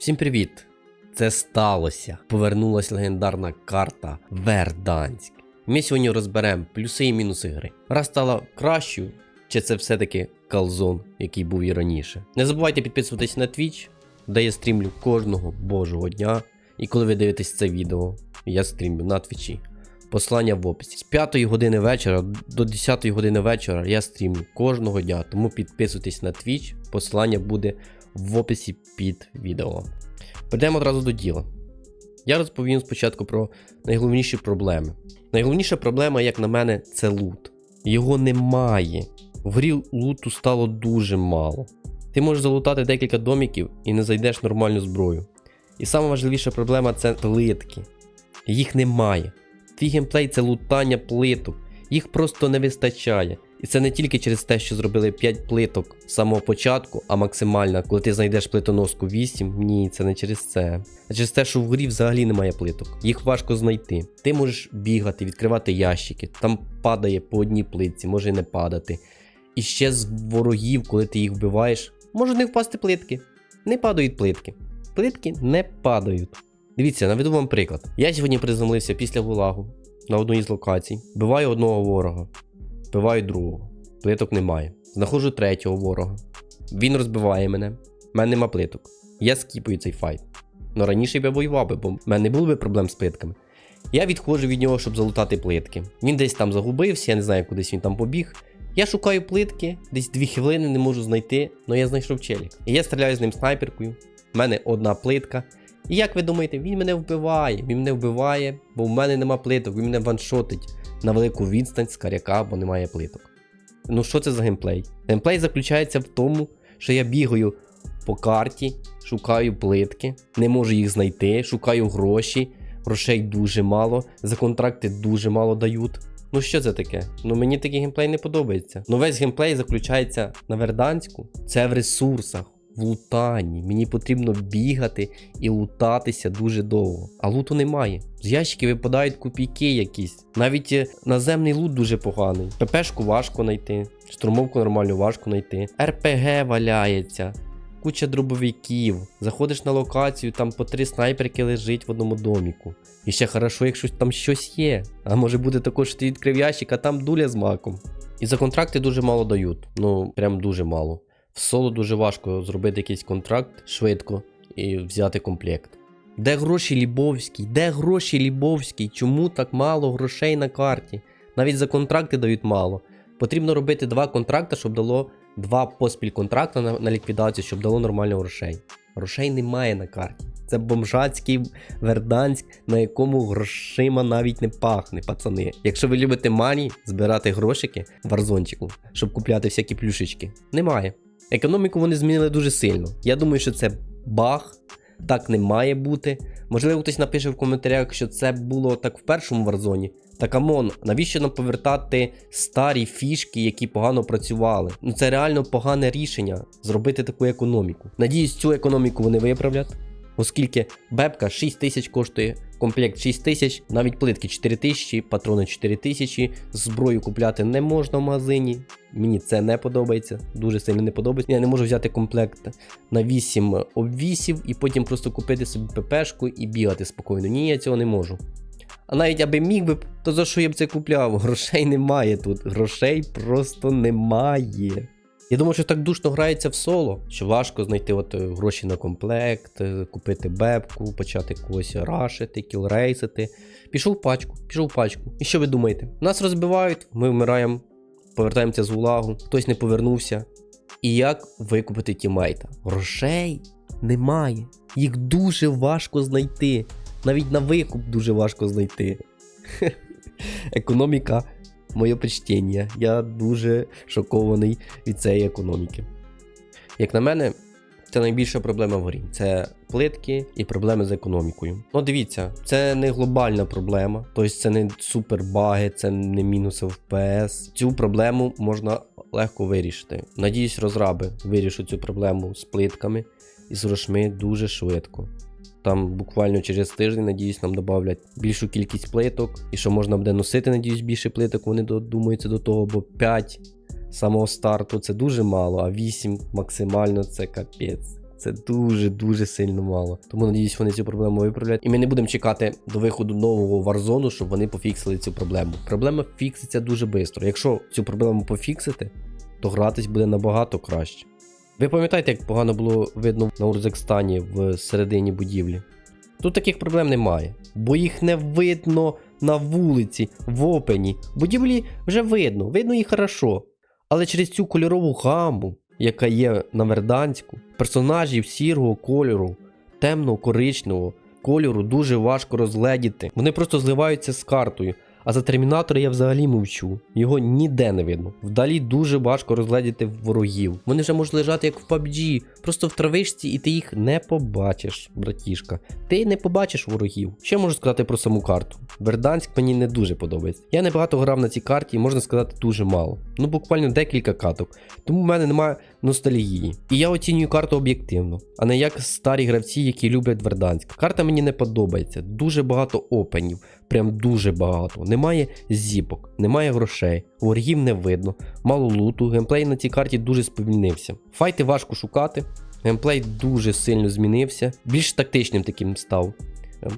Всім привіт! Це сталося. Повернулась легендарна карта Верданськ. Ми сьогодні розберемо плюси і мінуси гри. Раз стала кращою, чи це все-таки калзон, який був і раніше. Не забувайте підписуватись на Twitch, де я стрімлю кожного божого дня. І коли ви дивитесь це відео, я стрімлю на твічі. Послання в описі. З 5 години вечора до 10 години вечора я стрімлю кожного дня, тому підписуйтесь на Twitch, посилання буде в описі під відео. Перейдемо одразу до діла. Я розповім спочатку про найголовніші проблеми. Найголовніша проблема, як на мене, це лут. Його немає. В грі луту стало дуже мало. Ти можеш залутати декілька доміків і не зайдеш нормальну зброю. І найважливіша проблема це плитки. Їх немає. Твій геймплей це лутання плиток. Їх просто не вистачає. І це не тільки через те, що зробили 5 плиток з самого початку, а максимальна, коли ти знайдеш плитоноску 8. Ні, це не через це. А через те, що в грі взагалі немає плиток. Їх важко знайти. Ти можеш бігати, відкривати ящики, там падає по одній плитці, може і не падати. І ще з ворогів, коли ти їх вбиваєш, можуть не впасти плитки. Не падають плитки. Плитки не падають. Дивіться, наведу вам приклад. Я сьогодні приземлився після гулагу на одну із локацій, вбиваю одного ворога, вбиваю другого. Плиток немає. Знаходжу третього ворога. Він розбиває мене. В мене нема плиток. Я скіпую цей файт. Ну раніше я воював би, бо в мене не було би проблем з плитками. Я відходжу від нього, щоб залутати плитки. Він десь там загубився, я не знаю, кудись він там побіг. Я шукаю плитки, десь дві хвилини не можу знайти, але я знайшов челік. І я стріляю з ним снайперкою. У мене одна плитка. І як ви думаєте, він мене вбиває? Він мене вбиває, бо в мене нема плиток, він мене ваншотить на велику відстань з каряка, бо немає плиток. Ну що це за геймплей? Геймплей заключається в тому, що я бігаю по карті, шукаю плитки, не можу їх знайти, шукаю гроші, грошей дуже мало, за контракти дуже мало дають. Ну що це таке? Ну мені такий геймплей не подобається. Ну весь геймплей заключається на Верданську. Це в ресурсах, в лутанні. Мені потрібно бігати і лутатися дуже довго. А луту немає. З ящиків випадають копійки якісь. Навіть е, наземний лут дуже поганий. ППшку важко знайти, штурмовку нормально важко знайти. РПГ валяється. Куча дробовиків. Заходиш на локацію, там по три снайперки лежить в одному доміку. І ще хорошо, якщо там щось є. А може бути також, що ти відкрив ящик, а там дуля з маком. І за контракти дуже мало дають. Ну, прям дуже мало. В соло дуже важко зробити якийсь контракт швидко і взяти комплект. Де гроші Лібовський? Де гроші Лібовський? Чому так мало грошей на карті? Навіть за контракти дають мало. Потрібно робити два контракти, щоб дало два поспіль контракти на, на ліквідацію, щоб дало нормально грошей. Грошей немає на карті. Це бомжацький Верданськ, на якому грошима навіть не пахне, пацани. Якщо ви любите мані, збирати грошики в варзончику, щоб купляти всякі плюшечки, немає. Економіку вони змінили дуже сильно. Я думаю, що це баг, так не має бути. Можливо, хтось напише в коментарях, що це було так в першому варзоні. Та камон, навіщо нам повертати старі фішки, які погано працювали? Ну це реально погане рішення зробити таку економіку. Надіюсь, цю економіку вони виправлять. Оскільки бебка 6 тисяч коштує, комплект 6 тисяч, навіть плитки 4 тисячі, патрони 4 тисячі, зброю купляти не можна в магазині. Мені це не подобається, дуже сильно не подобається. Я не можу взяти комплект на 8 обвісів і потім просто купити собі ППшку і бігати спокійно. Ні, я цього не можу. А навіть аби міг би, то за що я б це купляв? Грошей немає тут. Грошей просто немає. Я думаю, що так душно грається в соло, що важко знайти от е, гроші на комплект, е, купити бебку, почати когось рашити, кілрейсити. Пішов в пачку, пішов в пачку. І що ви думаєте? Нас розбивають, ми вмираємо, повертаємося з улагу, хтось не повернувся. І як викупити тімейта? Грошей немає. Їх дуже важко знайти. Навіть на викуп дуже важко знайти. Економіка моє почтення. Я дуже шокований від цієї економіки. Як на мене, це найбільша проблема в грі. Це плитки і проблеми з економікою. Ну, дивіться, це не глобальна проблема, тобто це не супербаги, це не мінуси в. Цю проблему можна легко вирішити. Надіюсь, розраби вирішать цю проблему з плитками і з грошми дуже швидко. Там буквально через тиждень, надіюсь, нам додавлять більшу кількість плиток. І що можна буде носити, надіюсь, більше плиток. Вони додумаються до того, бо 5 самого старту це дуже мало, а 8 максимально це капець. Це дуже-дуже сильно мало. Тому надіюсь, вони цю проблему виправлять. І ми не будемо чекати до виходу нового Warzone, щоб вони пофіксили цю проблему. Проблема фікситься дуже швидко. Якщо цю проблему пофіксити, то гратись буде набагато краще. Ви пам'ятаєте, як погано було видно на Урзекстані в середині будівлі? Тут таких проблем немає, бо їх не видно на вулиці, в опені. Будівлі вже видно, видно їх хорошо. Але через цю кольорову гаму, яка є на Верданську, персонажів сірого кольору, темного коричневого кольору дуже важко розгледіти. Вони просто зливаються з картою. А за термінатора я взагалі мовчу. Його ніде не видно. Вдалі дуже важко розгледіти ворогів. Вони вже можуть лежати як в PUBG, просто в травишці, і ти їх не побачиш, братішка. Ти не побачиш ворогів. Я можу сказати про саму карту? Верданськ мені не дуже подобається. Я небагато грав на цій карті, можна сказати, дуже мало. Ну буквально декілька каток. Тому в мене немає ностальгії. І я оцінюю карту об'єктивно, а не як старі гравці, які люблять Верданськ. Карта мені не подобається. Дуже багато опенів. Прям дуже багато. Немає зіпок, немає грошей, ворогів не видно, мало луту. Геймплей на цій карті дуже сповільнився. Файти важко шукати. Геймплей дуже сильно змінився, більш тактичним таким став.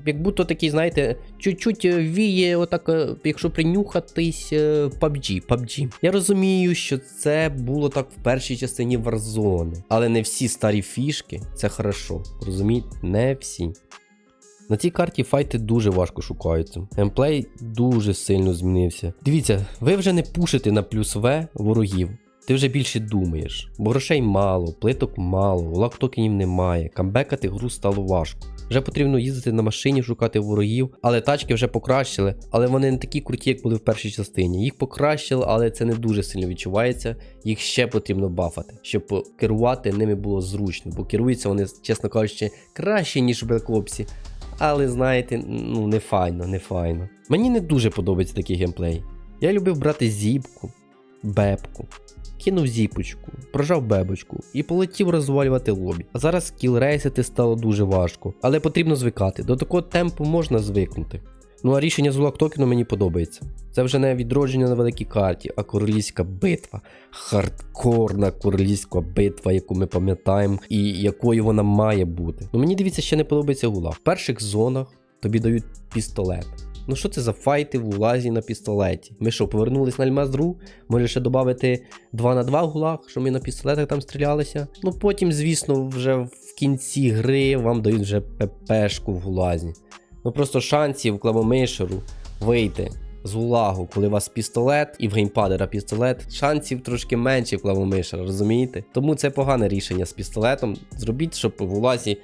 Як будто такий, знаєте, чуть-чуть е, віє, отак, е, якщо принюхатись е, PUBG, PUBG. Я розумію, що це було так в першій частині Warzone, але не всі старі фішки це хорошо. Розумієте? Не всі. На цій карті файти дуже важко шукаються. Геймплей дуже сильно змінився. Дивіться, ви вже не пушите на плюс В ворогів. Ти вже більше думаєш, бо грошей мало, плиток мало, лактокенів немає, камбекати гру стало важко. Вже потрібно їздити на машині, шукати ворогів, але тачки вже покращили, але вони не такі круті, як були в першій частині. Їх покращили, але це не дуже сильно відчувається. Їх ще потрібно бафати, щоб керувати ними було зручно, бо керуються вони, чесно кажучи, краще, ніж в Black Ops. Але знаєте, ну не файно, не файно. Мені не дуже подобається такий геймплей. Я любив брати зіпку, бебку, кинув зіпочку, прожав бебочку і полетів розвалювати лобі. А зараз кілрейсити стало дуже важко, але потрібно звикати. До такого темпу можна звикнути. Ну а рішення з Лактокіну мені подобається. Це вже не відродження на великій карті, а королівська битва. Хардкорна королівська битва, яку ми пам'ятаємо, і якою вона має бути. Ну мені дивіться, ще не подобається гула. В перших зонах тобі дають пістолет. Ну що це за файти в улазі на пістолеті? Ми що, повернулись на Альмаздру? Може ще додати 2 на 2 в гулах, що ми на пістолетах там стрілялися? Ну потім, звісно, вже в кінці гри вам дають вже ППшку в гулазі. Ну просто шансів кламомишеру вийти з гулагу, коли у вас пістолет і в геймпадера пістолет, шансів трошки менше в кламомишера, розумієте? Тому це погане рішення з пістолетом. Зробіть, щоб в гулазі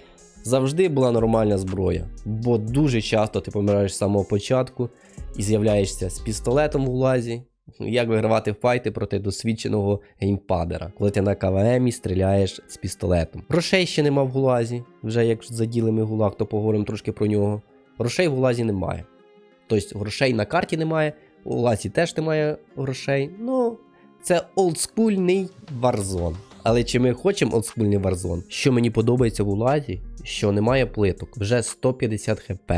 завжди була нормальна зброя. Бо дуже часто ти помираєш з самого початку і з'являєшся з пістолетом в гулазі. Як вигравати файти проти досвідченого геймпадера, коли ти на КВМі стріляєш з пістолетом. Грошей ще нема в гулазі, вже як заділи ми гулаг, то поговоримо трошки про нього. Грошей в гулазі немає. Тобто грошей на карті немає, у гулазі теж немає грошей. Ну, це олдскульний Warzone. Але чи ми хочемо олдскульний Warzone? Що мені подобається в улазі, що немає плиток. Вже 150 хп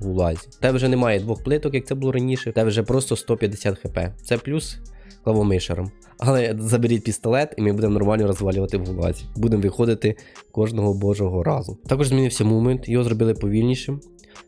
в улазі. Те вже немає двох плиток, як це було раніше. Те вже просто 150 хп. Це плюс клавомишером. Але заберіть пістолет, і ми будемо нормально розвалювати в гулазі. Будемо виходити кожного божого разу. Також змінився мумент, його зробили повільнішим.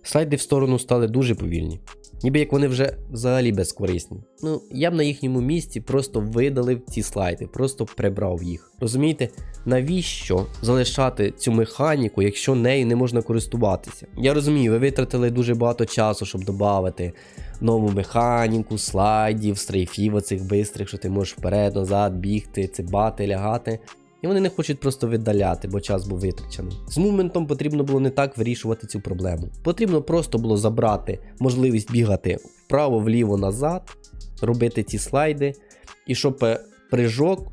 Слайди в сторону стали дуже повільні. Ніби як вони вже взагалі безкорисні. Ну, я б на їхньому місці просто видалив ці слайди, просто прибрав їх. Розумієте, навіщо залишати цю механіку, якщо нею не можна користуватися? Я розумію, ви витратили дуже багато часу, щоб додати нову механіку, слайдів, стрейфів оцих бистрих, що ти можеш вперед, назад бігти, цибати, лягати. І вони не хочуть просто віддаляти, бо час був витрачений. З мументом потрібно було не так вирішувати цю проблему. Потрібно просто було забрати можливість бігати вправо, вліво, назад, робити ці слайди, і щоб е, прыжок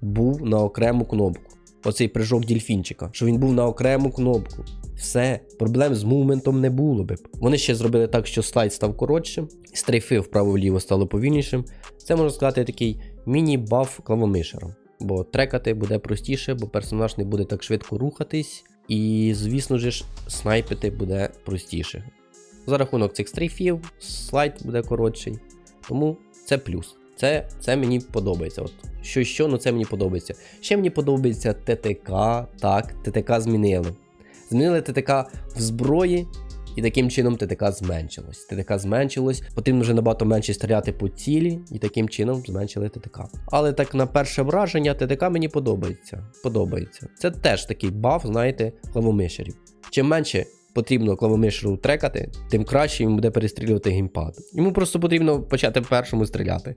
був на окрему кнопку. Оцей прыжок дільфінчика, щоб він був на окрему кнопку. Все, проблем з мувментом не було б. Вони ще зробили так, що слайд став коротшим, стрейфи вправо-вліво стало повільнішим. Це можна сказати такий міні-баф клавомишером. Бо трекати буде простіше, бо персонаж не буде так швидко рухатись, і, звісно ж, снайпити буде простіше. За рахунок цих стрейфів, слайд буде коротший, тому це плюс. Це, це мені подобається. От що що, ну це мені подобається. Ще мені подобається ТТК. Так, ТТК змінили. Змінили ТТК в зброї, і таким чином ТТК зменшилось. ТТК зменшилось, потрібно вже набагато менше стріляти по цілі, і таким чином зменшили ТТК. Але так на перше враження ТТК мені подобається. Подобається. Це теж такий баф, знаєте, клавомишерів. Чим менше потрібно клавомишеру трекати, тим краще він буде перестрілювати геймпад. Йому просто потрібно почати першому стріляти.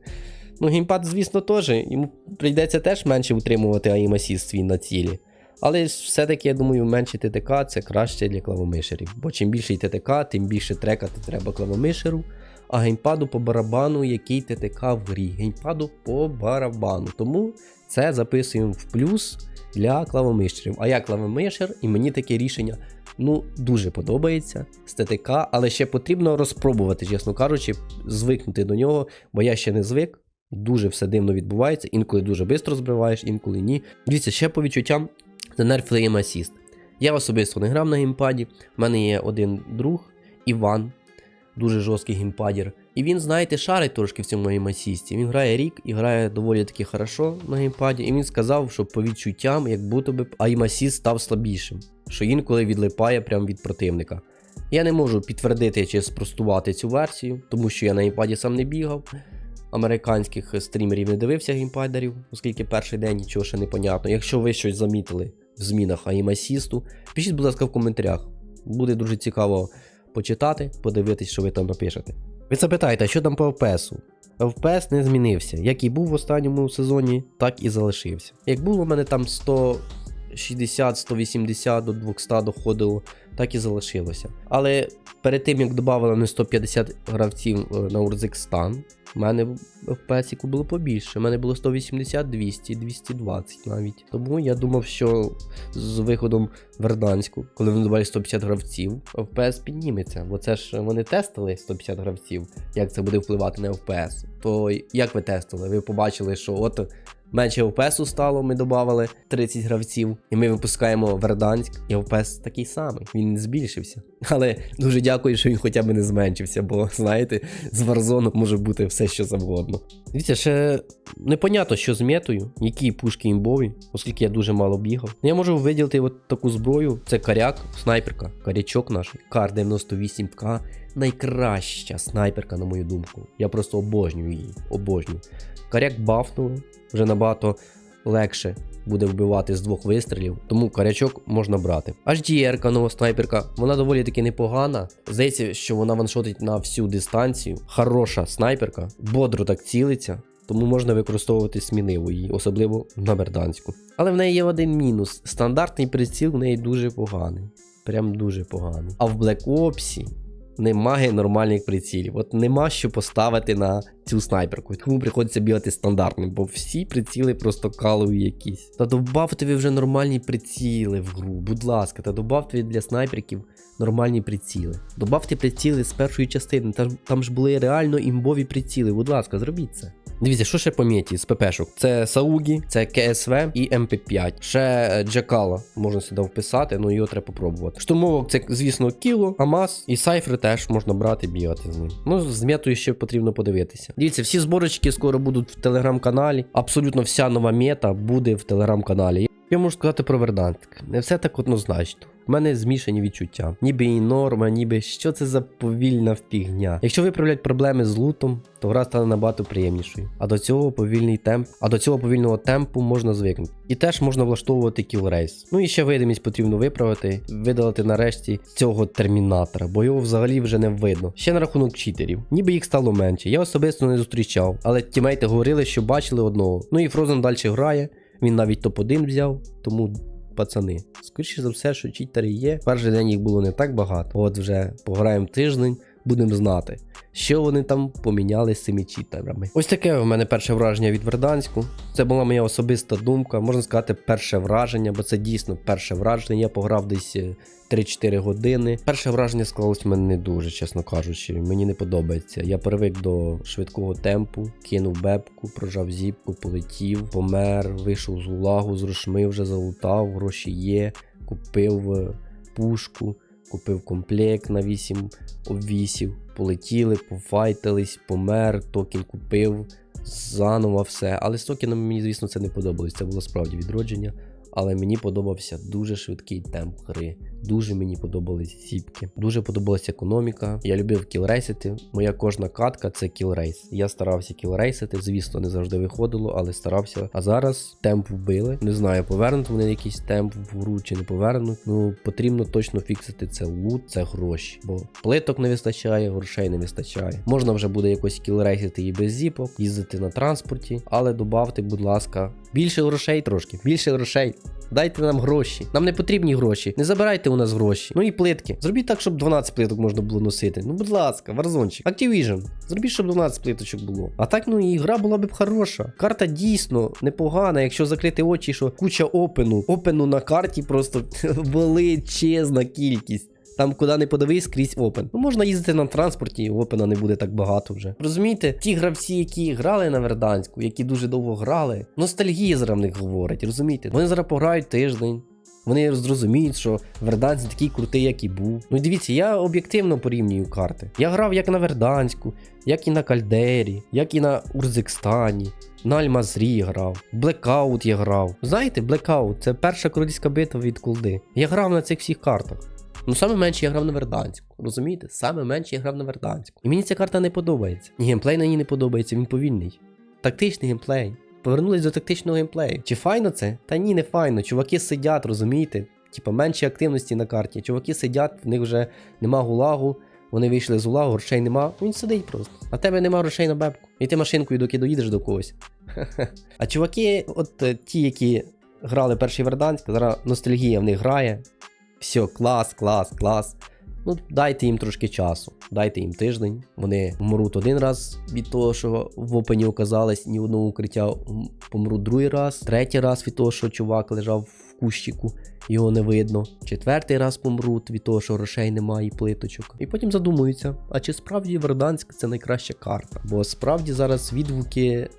Ну, геймпад, звісно, теж. Йому прийдеться теж менше утримувати assist свій на цілі. Але все-таки, я думаю, менше ТТК це краще для клавомишерів. Бо чим більше ТТК, тим більше трекати треба клавомишеру. А геймпаду по барабану, який ТТК в грі. Геймпаду по барабану. Тому це записуємо в плюс для клавомишерів. А я клавомишер, і мені таке рішення ну дуже подобається з ТТК, але ще потрібно розпробувати, чесно кажучи, звикнути до нього, бо я ще не звик. Дуже все дивно відбувається, інколи дуже швидко збиваєш, інколи ні. Дивіться, ще по відчуттям занерфили Aim Assist. Я особисто не грав на геймпаді. У мене є один друг Іван, дуже жорсткий геймпадір. І він, знаєте, шарить трошки в цьому Assist. Він грає рік і грає доволі таки хорошо на геймпаді. І він сказав, що по відчуттям, як будто би Assist став слабішим, що інколи відлипає прямо від противника. Я не можу підтвердити чи спростувати цю версію, тому що я на геймпаді сам не бігав. Американських стрімерів не дивився геймпадерів, оскільки перший день нічого ще не понятно. Якщо ви щось замітили в змінах Assist, пишіть, будь ласка, в коментарях. Буде дуже цікаво почитати, подивитись, що ви там напишете. Ви запитаєте, що там по FPS? ФПС не змінився. Як і був в останньому сезоні, так і залишився. Як було в мене там 160, 180 до 200 доходило, так і залишилося. Але перед тим як додали не 150 гравців е, на Урзекстан, у мене в FPS було побільше. У мене було 180, 200, 220 навіть. Тому я думав, що з виходом Верданську, коли вони додали 150 гравців, FPS підніметься. Бо це ж вони тестили 150 гравців, як це буде впливати на FPS. То як ви тестили? Ви побачили, що от менше ОПСу стало, ми додали 30 гравців, і ми випускаємо Верданськ, і ОПС такий самий, він не збільшився. Але дуже дякую, що він хоча б не зменшився, бо знаєте, з Warzone може бути все, що завгодно. Дивіться, ще непонятно, що з метою, які пушки імбові, оскільки я дуже мало бігав. Я можу виділити от таку зброю: це каряк, снайперка, карячок наш, кар 98К. Найкраща снайперка, на мою думку. Я просто обожнюю її. Обожнюю. Каряк бафнули, вже набагато легше буде вбивати з двох вистрілів, тому карячок можна брати. HDR нова снайперка, вона доволі таки непогана. Здається, що вона ваншотить на всю дистанцію. Хороша снайперка, бодро так цілиться. Тому можна використовувати сміливо її, особливо на Берданську. Але в неї є один мінус: стандартний приціл в неї дуже поганий. Прям дуже поганий. А в Black Ops немає нормальних прицілів. От нема що поставити на цю снайперку. Тому приходиться бігати стандартним, бо всі приціли просто калові якісь. Та добавте ви вже нормальні приціли в гру, будь ласка, та добавте для снайперків нормальні приціли. Добавте приціли з першої частини. Там, там ж були реально імбові приціли. Будь ласка, зробіть це. Дивіться, що ще по меті з ППшок? Це Саугі, це КСВ і МП5. Ще е, Джакала можна сюди вписати, ну його треба попробувати. Штурмовок це, звісно, кіло, Амаз і Сайфри теж можна брати, бігати з ним. Ну, з метою ще потрібно подивитися. Дивіться, всі зборочки скоро будуть в телеграм-каналі. Абсолютно вся нова мета буде в телеграм-каналі. Я можу сказати про Верданськ. Не все так однозначно. У мене змішані відчуття. Ніби і норма, ніби що це за повільна фігня. Якщо виправлять проблеми з лутом, то гра стане набагато приємнішою. А до цього повільний темп, а до цього повільного темпу можна звикнути. І теж можна влаштовувати кілрейс. Ну і ще видимість потрібно виправити, видалити нарешті цього термінатора, бо його взагалі вже не видно. Ще на рахунок читерів. Ніби їх стало менше. Я особисто не зустрічав, але тімейти говорили, що бачили одного. Ну і Фрозен далі грає. Він навіть топ-1 взяв, тому пацани. Скоріше за все, що читери є. Перший день їх було не так багато. От вже пограємо тиждень, будемо знати, що вони там поміняли з цими читерами. Ось таке в мене перше враження від Верданську. Це була моя особиста думка, можна сказати, перше враження, бо це дійсно перше враження. Я пограв десь е, 3-4 години. Перше враження склалось в мене не дуже, чесно кажучи. Мені не подобається. Я привик до швидкого темпу, кинув бебку, прожав зіпку, полетів, помер, вийшов з улагу, з рушми вже залутав, гроші є, купив е, пушку, купив комплект на 8 обвісів, полетіли, пофайтились, помер, токен купив. заново все. Але з токенами мені, звісно, це не подобалось. Це було справді відродження. Але мені подобався дуже швидкий темп гри. Дуже мені подобались сіпки. Дуже подобалася економіка. Я любив кілрейсити. Моя кожна катка це кілрейс. Я старався кілрейсити. Звісно, не завжди виходило, але старався. А зараз темп вбили. Не знаю, повернуть вони якийсь темп в гру чи не повернуть. Ну потрібно точно фіксити це лут, це гроші. Бо плиток не вистачає, грошей не вистачає. Можна вже буде якось кілрейсити і без зіпок, їздити на транспорті, але добавте, будь ласка, більше грошей трошки, більше грошей. Дайте нам гроші. Нам не потрібні гроші. Не забирайте у нас гроші. Ну і плитки. Зробіть так, щоб 12 плиток можна було носити. Ну, будь ласка, Warzone. Activision. Зробіть, щоб 12 плиточок було. А так, ну і гра була б хороша. Карта дійсно непогана, якщо закрити очі, що куча опену. Опену на карті просто величезна кількість. Там, куди не подивись, скрізь опен. Ну можна їздити на транспорті, і опена не буде так багато вже. Розумієте, ті гравці, які грали на Верданську, які дуже довго грали, ностальгія зараз в них говорить, розумієте? Вони зараз пограють тиждень. Вони зрозуміють, що Верданськ такий крутий, як і був. Ну дивіться, я об'єктивно порівнюю карти. Я грав як на Верданську, як і на Кальдері, як і на Урзикстані. На Альмазрі грав, Блекаут я грав. Знаєте, Блекаут це перша королівська битва від колди. Я грав на цих всіх картах. Ну, саме менше я грав на Верданську. Розумієте? Саме менше я грав на Верданську. І мені ця карта не подобається. І геймплей на ній не подобається, він повільний. Тактичний геймплей. Повернулись до тактичного геймплею. Чи файно це? Та ні, не файно. Чуваки сидять, розумієте? Типа менше активності на карті. Чуваки сидять, в них вже нема гулагу. Вони вийшли з улагу, грошей нема. Він сидить просто. А тебе нема грошей на бебку. І ти машинкою, доки доїдеш до когось. А чуваки, от е, ті, які грали перший Верданськ, зараз ностальгія в них грає. Все, клас, клас, клас. Ну, дайте їм трошки часу, дайте їм тиждень. Вони вмруть один раз від того, що в опені оказались ні одного укриття, помруть другий раз, третій раз від того, що чувак лежав в кущику, його не видно. Четвертий раз помруть від того, що грошей немає і плиточок. І потім задумуються, а чи справді Верданськ це найкраща карта? Бо справді зараз відгуки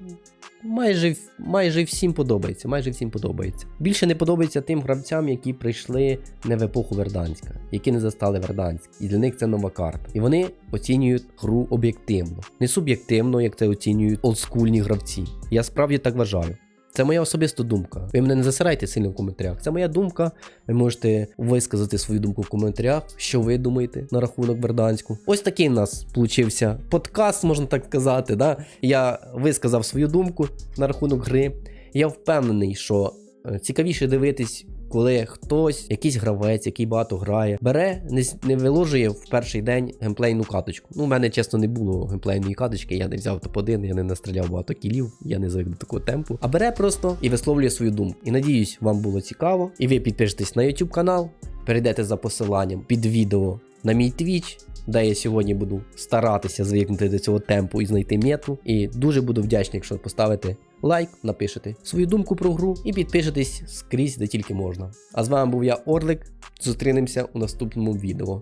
майже, майже всім подобається. Майже всім подобається. Більше не подобається тим гравцям, які прийшли не в епоху Верданська, які не застали Верданськ. І для них це нова карта. І вони оцінюють гру об'єктивно, не суб'єктивно, як це оцінюють олдскульні гравці. Я справді так вважаю. Це моя особиста думка. Ви мене не засирайте сильно в коментарях. Це моя думка. Ви можете висказати свою думку в коментарях, що ви думаєте на рахунок Берданську. Ось такий у нас получився подкаст, можна так сказати. Да? Я висказав свою думку на рахунок гри. Я впевнений, що е, цікавіше дивитись, коли хтось, якийсь гравець, який багато грає, бере, не, не виложує в перший день геймплейну каточку. Ну, у мене чесно не було геймплейної каточки, я не взяв топ-1, я не настріляв багато кілів, я не звик до такого темпу. А бере просто і висловлює свою думку. І надіюсь, вам було цікаво. І ви підпишетесь на YouTube канал, перейдете за посиланням під відео на мій Twitch, де я сьогодні буду старатися звикнути до цього темпу і знайти мету. І дуже буду вдячний, якщо поставите лайк, напишете свою думку про гру і підпишетесь скрізь, де тільки можна. А з вами був я Орлик. Зустрінемося у наступному відео.